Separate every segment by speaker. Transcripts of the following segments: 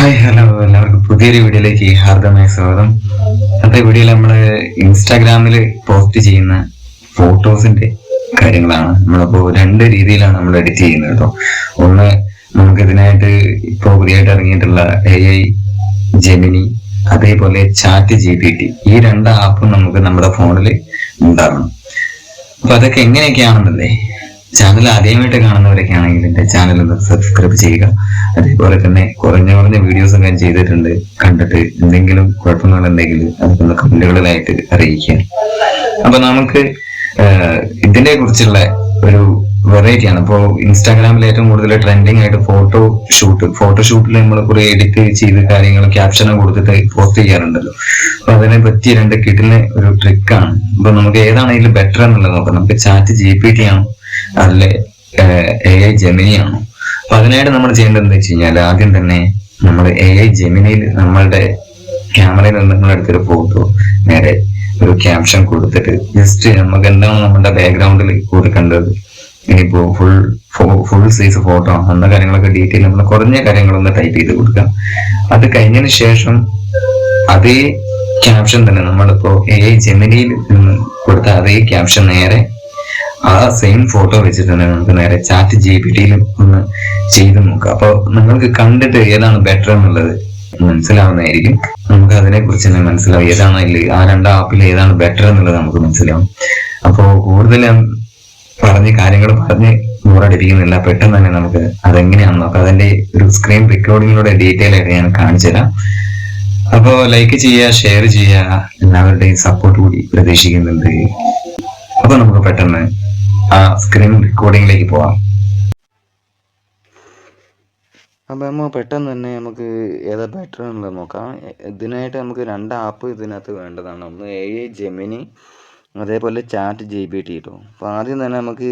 Speaker 1: Hi hello. എല്ലാവർക്കും പുതിയൊരു വീഡിയോയിലേക്ക് ഹാർദമായ സ്വാഗതം. ഇന്നത്തെ വീഡിയോയിൽ നമ്മൾ ഇൻസ്റ്റാഗ്രാമിൽ പോസ്റ്റ് ചെയ്യുന്ന ഫോട്ടോസിന്റെ കാര്യങ്ങളാണ്. നമ്മളിപ്പോ രണ്ട് രീതിയിലാണ് നമ്മൾ എഡിറ്റ് ചെയ്യുന്നത് കേട്ടോ. ഒന്ന് നമുക്ക് ഇതിനായിട്ട് ഇപ്പോൾ പുതിയതായിട്ട് ഇറങ്ങിയിട്ടുള്ള എ ഐ ജെമിനി അതേപോലെ ചാറ്റ് ജി പി ടി ഈ രണ്ട് ആപ്പും നമുക്ക് നമ്മുടെ ഫോണിൽ ഉണ്ടാകണം അപ്പൊ അതൊക്കെ എങ്ങനെയൊക്കെയാണെന്നല്ലേ? ചാനൽ ആദ്യമായിട്ട് കാണുന്നവരൊക്കെ ആണെങ്കിൽ എന്റെ ചാനൽ ഒന്ന് സബ്സ്ക്രൈബ് ചെയ്യുക. അതേപോലെ തന്നെ കുറഞ്ഞ കുറഞ്ഞ വീഡിയോസ് ഞാൻ ചെയ്തിട്ടുണ്ട്. കണ്ടിട്ട് എന്തെങ്കിലും കുഴപ്പങ്ങളുണ്ടെങ്കിൽ അതൊക്കെ ഒന്ന് കമന്റുകളിലായിട്ട് അറിയിക്കുക. അപ്പൊ നമുക്ക് ഇതിനെ കുറിച്ചുള്ള ഒരു വെറൈറ്റി ആണ്. ഇപ്പോൾ ഇൻസ്റ്റാഗ്രാമിൽ ഏറ്റവും കൂടുതൽ ട്രെൻഡിങ് ആയിട്ട് ഫോട്ടോ ഷൂട്ട് ഫോട്ടോ ഷൂട്ടിൽ നമ്മൾ കുറെ എഡിറ്റ് ചെയ്ത് കാര്യങ്ങൾ ക്യാപ്ഷനും കൊടുത്തിട്ട് പോസ്റ്റ് ചെയ്യാറുണ്ടല്ലോ. അപ്പൊ അതിനെ പറ്റി രണ്ട് കിട്ടുന്ന ഒരു ട്രിക്കാണ് അപ്പൊ നമുക്ക് ഏതാണ് ബെറ്റർ എന്നുള്ളത് നോക്കാം. നമുക്ക് ചാറ്റ് ജി പി ടി ആണോ? അതിലെ എ ഐ ജെമിനി ആണോ? അപ്പൊ അതിനായിട്ട് നമ്മൾ ചെയ്യേണ്ടത് എന്താ വെച്ച് കഴിഞ്ഞാൽ ആദ്യം തന്നെ നമ്മൾ എ ഐ ജെമിനിയിൽ നമ്മളുടെ ക്യാമറയിൽ നിന്ന് നമ്മൾ എടുത്തൊരു ഫോട്ടോ നേരെ ഒരു ക്യാപ്ഷൻ കൊടുത്തിട്ട് ജസ്റ്റ് നമുക്ക് എന്താണ് നമ്മുടെ ബാക്ക്ഗ്രൗണ്ടിൽ കൊടുക്കേണ്ടത്? ഇനിയിപ്പോ ഫുൾ ഫുൾ സൈസ് ഫോട്ടോ അങ്ങനത്തെ കാര്യങ്ങളൊക്കെ ഡീറ്റെയിൽ നമ്മൾ കുറഞ്ഞ കാര്യങ്ങളൊന്ന് ടൈപ്പ് ചെയ്ത് കൊടുക്കാം. അത് കഴിഞ്ഞതിന് ശേഷം അതേ ക്യാപ്ഷൻ തന്നെ നമ്മളിപ്പോ എ ജെമിനിയിൽ നിന്ന് കൊടുത്ത അതേ ക്യാപ്ഷൻ നേരെ ആ സെയിം ഫോട്ടോ വെച്ചിട്ട് തന്നെ നമുക്ക് നേരെ ചാറ്റ് ജി പി ടിയിൽ ഒന്ന് ചെയ്ത് നോക്കാം. അപ്പൊ നിങ്ങൾക്ക് കണ്ടിട്ട് ഏതാണ് ബെറ്റർ എന്നുള്ളത് മനസ്സിലാവുന്നതായിരിക്കും. നമുക്ക് അതിനെ കുറിച്ച് തന്നെ മനസ്സിലാവും. ഏതാണ് ആ രണ്ട് ആപ്പിൽ ഏതാണ് ബെറ്റർ എന്നുള്ളത് നമുക്ക് മനസ്സിലാവും. അപ്പോൾ കൂടുതൽ ഞാൻ പറഞ്ഞ് കാര്യങ്ങൾ പറഞ്ഞ് ബോറടിപ്പിക്കുന്നില്ല പെട്ടെന്ന് തന്നെ നമുക്ക് അതെങ്ങനെയാണെന്ന് നോക്കാം. അതിന്റെ ഒരു സ്ക്രീൻ റെക്കോർഡിങ്ങിലൂടെ ഡീറ്റെയിൽ ആയിട്ട് ഞാൻ കാണിച്ചു തരാം. അപ്പോൾ ലൈക്ക് ചെയ്യുക ഷെയർ ചെയ്യുക എല്ലാവരുടെയും സപ്പോർട്ട് കൂടി പ്രതീക്ഷിക്കുന്നുണ്ട്. അപ്പൊ നമുക്ക് പെട്ടെന്ന് ആ സ്ക്രീൻ റെക്കോർഡിങ്ങിലേക്ക് പോവാം.
Speaker 2: അപ്പോൾ നമ്മൾ പെട്ടെന്ന് തന്നെ നമുക്ക് ഏതാ ബെറ്റർ എന്നുള്ളത് നോക്കാം. ഇതിനായിട്ട് നമുക്ക് രണ്ട് ആപ്പ് ഇതിനകത്ത് വേണ്ടതാണ്. ഒന്ന് എ ജെമിനി അതേപോലെ ചാറ്റ് ജി ബി ടി കേട്ടോ അപ്പോൾ ആദ്യം തന്നെ നമുക്ക്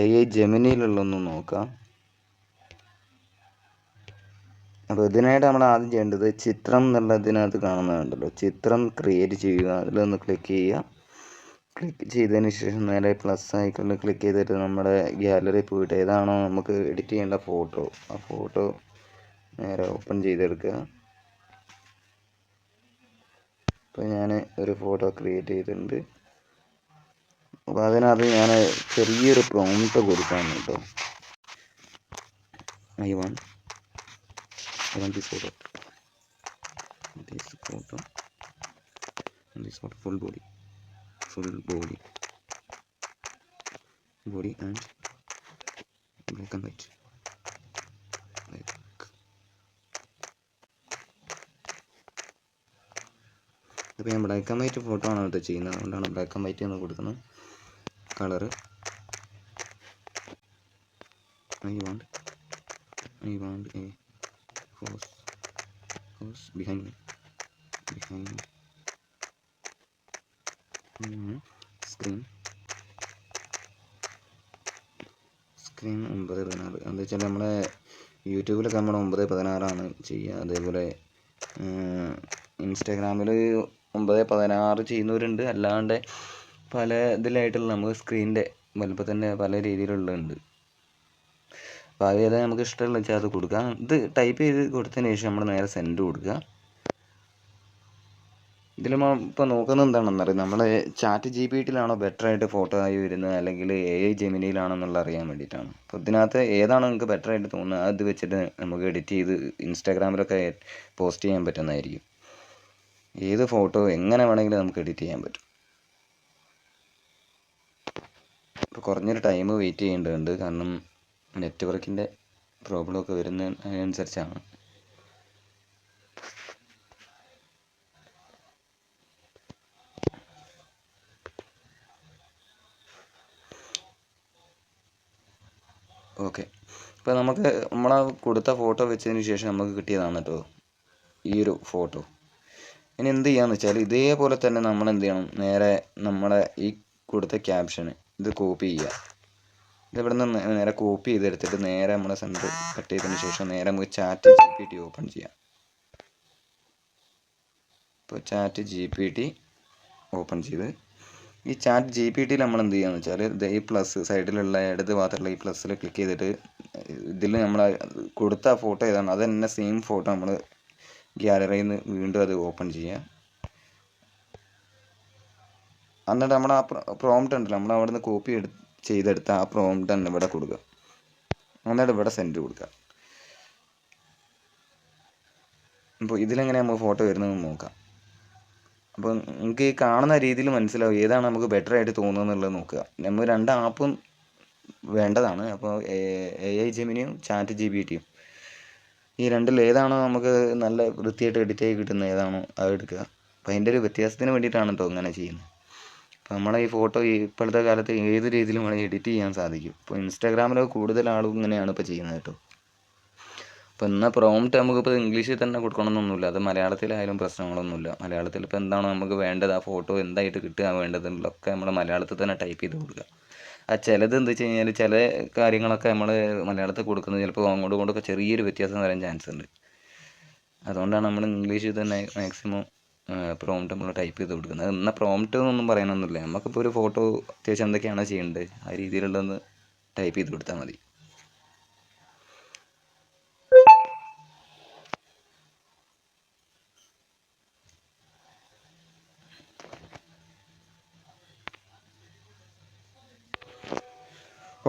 Speaker 2: എ ഐ ജെമിനിയിലുള്ളൊന്ന് നോക്കാം. അപ്പോൾ ഇതിനായിട്ട് നമ്മൾ ആദ്യം ചെയ്യേണ്ടത് ചിത്രം എന്നുള്ളതിനകത്ത് കാണുന്നതുണ്ടല്ലോ. ചിത്രം ക്രിയേറ്റ് ചെയ്യുക. അതിലൊന്ന് ക്ലിക്ക് ചെയ്യുക. ക്ലിക്ക് ചെയ്തതിന് ശേഷം നേരെ പ്ലസ് ഐക്കണിൽ ക്ലിക്ക് ചെയ്തിട്ട് നമ്മുടെ ഗ്യാലറി പോയിട്ട് ഏതാണോ നമുക്ക് എഡിറ്റ് ചെയ്യേണ്ട ഫോട്ടോ ആ ഫോട്ടോ നേരെ ഓപ്പൺ ചെയ്തെടുക്കുക. ഇപ്പോൾ ഞാൻ ഒരു ഫോട്ടോ ക്രിയേറ്റ് ചെയ്തിട്ടുണ്ട്. അപ്പോൾ അതിനകത്ത് ഞാൻ ചെറിയൊരു പ്രോംപ്റ്റ് കൊടുക്കാൻ കേട്ടോ. I one I one this photo this photo this photo full body body and black and white black ഞാൻ ബ്ലാക്ക് ആൻഡ് വൈറ്റ് ഫോട്ടോ ആണ് കേട്ടോ ചെയ്യുന്നത്. അതുകൊണ്ടാണ് ബ്ലാക്ക് ആൻഡ് വൈറ്റ് എന്ന് കൊടുക്കുന്നത്. Colour. I want I want a horse horse behind behind screen screen ഒമ്പത് പതിനാറ്. എന്താ വെച്ചാൽ നമ്മളെ യൂട്യൂബിലൊക്കെ നമ്മൾ ഒമ്പത് പതിനാറാണ് ചെയ്യുക. അതേപോലെ ഇൻസ്റ്റാഗ്രാമിൽ ഒമ്പത് പതിനാറ് ചെയ്യുന്നവരുണ്ട്. അല്ലാണ്ട് പല ഇതിലായിട്ടുള്ള നമുക്ക് സ്ക്രീനിന്റെ വലുപ്പം തന്നെ പല രീതിയിലുള്ളതുണ്ട്. അപ്പോൾ അത് ഏതാ നമുക്ക് ഇഷ്ടമുള്ള വെച്ചാൽ അത് കൊടുക്കാം. ഇത് ടൈപ്പ് ചെയ്ത് കൊടുത്തതിന് ശേഷം നമ്മൾ നേരെ സെൻഡ് കൊടുക്കുക. ഇതിൽ ഇപ്പോൾ നോക്കുന്നത് എന്താണെന്ന് അറിയാം? നമ്മൾ ചാറ്റ് ജി പി ടിയിലാണോ ബെറ്റർ ആയിട്ട് ഫോട്ടോ ആയി വരുന്നത്? അല്ലെങ്കിൽ എ ഐ ജെമിനിയിലാണെന്നുള്ള അറിയാൻ വേണ്ടിയിട്ടാണ്. അപ്പോൾ ഇതിനകത്ത് ഏതാണോ നിങ്ങൾക്ക് ബെറ്റർ ആയിട്ട് തോന്നുന്നത് അത് വെച്ചിട്ട് നമുക്ക് എഡിറ്റ് ചെയ്ത് ഇൻസ്റ്റാഗ്രാമിലൊക്കെ പോസ്റ്റ് ചെയ്യാൻ പറ്റുന്നതായിരിക്കും. ഏത് ഫോട്ടോ എങ്ങനെ വേണമെങ്കിലും നമുക്ക് എഡിറ്റ് ചെയ്യാൻ പറ്റും. ഇപ്പോൾ കുറഞ്ഞൊരു ടൈം വെയിറ്റ് ചെയ്യേണ്ടതുണ്ട്. കാരണം നെറ്റ്വർക്കിന്റെ പ്രോബ്ലം ഒക്കെ വരുന്ന അതിനനുസരിച്ചാണ്. ഓക്കെ ഇപ്പോൾ നമുക്ക് നമ്മൾ കൊടുത്ത ഫോട്ടോ വെച്ചതിന് ശേഷം നമുക്ക് കിട്ടിയതാണ് കേട്ടോ ഈ ഒരു ഫോട്ടോ ഇനി എന്ത് ചെയ്യാന്ന് വെച്ചാൽ ഇതേപോലെ തന്നെ നമ്മൾ എന്ത് ചെയ്യണം? നേരെ നമ്മളെ ഈ കൊടുത്ത ക്യാപ്ഷന് ഇത് കോപ്പി ചെയ്യുക ഇത് ഇവിടെ നിന്ന് നേരെ കോപ്പി ചെയ്തെടുത്തിട്ട് നേരെ നമ്മുടെ സെന്റർ കട്ട് ചെയ്തതിന് ശേഷം നേരെ നമുക്ക് chat G P T open ചെയ്യാം. ഇപ്പോൾ chat G P T open ചെയ്ത് ഈ ചാറ്റ് ജി പി ടിയിൽ നമ്മൾ എന്ത് ചെയ്യാന്ന് വെച്ചാൽ ഈ പ്ലസ് സൈഡിലുള്ള ഇടത് ഭാഗത്തുള്ള ഈ പ്ലസ്സിൽ ക്ലിക്ക് ചെയ്തിട്ട് ഇതിൽ നമ്മൾ കൊടുത്ത ഫോട്ടോ ഏതാണ്? അത് തന്നെ സെയിം ഫോട്ടോ നമ്മൾ ഗ്യാലറിയിൽ നിന്ന് വീണ്ടും അത് ഓപ്പൺ ചെയ്യുക എന്നിട്ട് നമ്മൾ ആ പ്രോംപ്റ്റ് ഉണ്ടല്ലോ. നമ്മൾ അവിടെ നിന്ന് കോപ്പി എടു ചെയ്തെടുത്ത ആ പ്രോംപ്റ്റ് തന്നെ ഇവിടെ കൊടുക്കുക എന്നിട്ട് ഇവിടെ സെൻഡ് കൊടുക്കുക അപ്പോൾ ഇതിലെങ്ങനെ നമുക്ക് ഫോട്ടോ വരുന്നതെന്ന് നോക്കാം. അപ്പോൾ നിങ്ങൾക്ക് ഈ കാണുന്ന രീതിയിൽ മനസ്സിലാവും ഏതാണ് നമുക്ക് ബെറ്റർ ആയിട്ട് തോന്നുന്നത് എന്നുള്ളത് നോക്കുക. നമ്മൾ രണ്ട് ആപ്പും വേണ്ടതാണ്. അപ്പോൾ എ ഐ ജെമിനിയും ചാറ്റ് ജി ബി ടിയും ഈ രണ്ടിൽ ഏതാണോ നമുക്ക് നല്ല വൃത്തിയായിട്ട് എഡിറ്റ് ആയി കിട്ടുന്നത് ഏതാണോ അത് എടുക്കുക. അപ്പോൾ അതിന്റെ ഒരു വ്യത്യാസത്തിന് വേണ്ടിയിട്ടാണ് കേട്ടോ ഇങ്ങനെ ചെയ്യുന്നത്. നമ്മളെ ഈ ഫോട്ടോ ഇപ്പോഴത്തെ കാലത്ത് ഏത് രീതിയിലും വേണമെങ്കിൽ എഡിറ്റ് ചെയ്യാൻ സാധിക്കും. ഇപ്പോൾ ഇൻസ്റ്റാഗ്രാമിൽ കൂടുതൽ ആളും ഇങ്ങനെയാണ് ഇപ്പോൾ ചെയ്യുന്നത് കേട്ടോ. അപ്പോൾ എന്നാൽ പ്രോംപ്റ്റ് നമുക്കിപ്പോൾ ഇംഗ്ലീഷിൽ തന്നെ കൊടുക്കണമെന്നൊന്നുമില്ല. അത് മലയാളത്തിലായാലും പ്രശ്നങ്ങളൊന്നുമില്ല. മലയാളത്തിൽ ഇപ്പോൾ എന്താണോ നമുക്ക് വേണ്ടത്? ആ ഫോട്ടോ എന്തായിട്ട് കിട്ടുക? വേണ്ടതെന്നുള്ളതൊക്കെ നമ്മൾ മലയാളത്തിൽ തന്നെ ടൈപ്പ് ചെയ്ത് കൊടുക്കുക. ആ ചിലത് എന്ത് വെച്ച് കഴിഞ്ഞാൽ ചില കാര്യങ്ങളൊക്കെ നമ്മൾ മലയാളത്തിൽ കൊടുക്കുന്നത് ചിലപ്പോൾ അങ്ങോട്ടും ഇങ്ങോട്ടൊക്കെ ചെറിയൊരു വ്യത്യാസം വരാൻ ചാൻസ് ഉണ്ട്. അതുകൊണ്ടാണ് നമ്മൾ ഇംഗ്ലീഷിൽ തന്നെ മാക്സിമം പ്രോംപ്റ്റ് നമ്മൾ ടൈപ്പ് ചെയ്ത് കൊടുക്കുന്നത്. എന്നാൽ പ്രോംപ്റ്റ് എന്നൊന്നും പറയാനൊന്നുമില്ല. നമുക്കിപ്പോൾ ഒരു ഫോട്ടോ അത്യാവശ്യം എന്തൊക്കെയാണോ ചെയ്യേണ്ടത് ആ രീതിയിലുള്ളതെന്ന് ടൈപ്പ് ചെയ്ത് കൊടുത്താൽ മതി.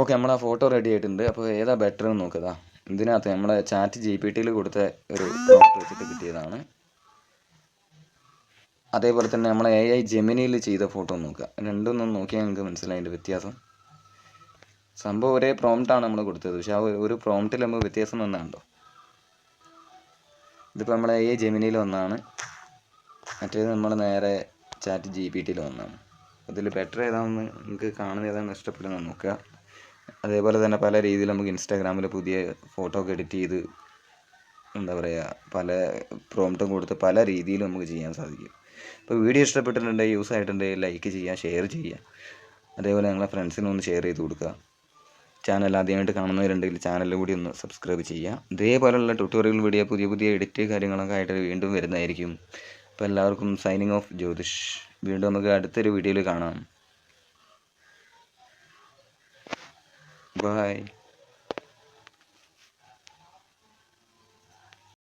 Speaker 2: ഓക്കെ നമ്മൾ ആ ഫോട്ടോ റെഡി ആയിട്ടുണ്ട്. അപ്പോൾ ഏതാ ബെറ്റർ എന്ന് നോക്കുക ഇതിനകത്ത് നമ്മളെ ചാറ്റ് ജി പി ടിയിൽ കൊടുത്ത ഒരു ഫോട്ടോ വെച്ചിട്ട് കിട്ടിയതാണ്. അതേപോലെ തന്നെ നമ്മൾ എ ഐ ജെമിനിയിൽ ചെയ്ത ഫോട്ടോ നോക്കുക. രണ്ടൊന്നും നോക്കിയാൽ നിങ്ങൾക്ക് മനസ്സിലായി അതിന്റെ വ്യത്യാസം. സംഭവം ഒരേ പ്രോംപ്റ്റാണ് നമ്മൾ കൊടുത്തത്. പക്ഷെ ആ ഒരു- പ്രോംപ്റ്റിൽ നമുക്ക് വ്യത്യാസം വന്നാണ്ടോ? ഇതിപ്പോൾ നമ്മൾ എ ഐ ജെമിനിയിൽ വന്നാണ് മറ്റേത് നമ്മൾ നേരെ ചാറ്റ് ജി പി ടിയിൽ വന്നാണ് അതിൽ ബെറ്റർ ഏതാണെന്ന് നിങ്ങൾക്ക് കാണുന്ന ഏതാണ് ഇഷ്ടപ്പെടുന്നത് നോക്കുക. അതേപോലെ തന്നെ പല രീതിയിൽ നമുക്ക് ഇൻസ്റ്റാഗ്രാമിൽ പുതിയ ഫോട്ടോ ഒക്കെ എഡിറ്റ് ചെയ്ത് എന്താ പറയുക പല പ്രോംപ്റ്റും കൊടുത്ത് പല രീതിയിലും നമുക്ക് ചെയ്യാൻ സാധിക്കും. ഇപ്പോൾ വീഡിയോ ഇഷ്ടപ്പെട്ടിട്ടുണ്ടെങ്കിൽ യൂസ് ആയിട്ടുണ്ടെങ്കിൽ ലൈക്ക് ചെയ്യുക ഷെയർ ചെയ്യുക അതേപോലെ ഞങ്ങളെ ഫ്രണ്ട്സിനും ഒന്ന് ഷെയർ ചെയ്ത് കൊടുക്കുക. ചാനൽ ആദ്യമായിട്ട് കാണുന്നവരുണ്ടെങ്കിൽ ചാനലിൽ കൂടി ഒന്ന് സബ്സ്ക്രൈബ് ചെയ്യുക. ഇതേപോലെയുള്ള ട്യൂട്ടോറിയൽ വീഡിയോ പുതിയ പുതിയ എഡിറ്റ് കാര്യങ്ങളൊക്കെ ആയിട്ട് വീണ്ടും വരുന്നതായിരിക്കും. അപ്പോൾ എല്ലാവർക്കും സൈനിങ് ഓഫ് ജ്യോതിഷ്. വീണ്ടും നമുക്ക് അടുത്തൊരു വീഡിയോയിൽ കാണാം. ബൈ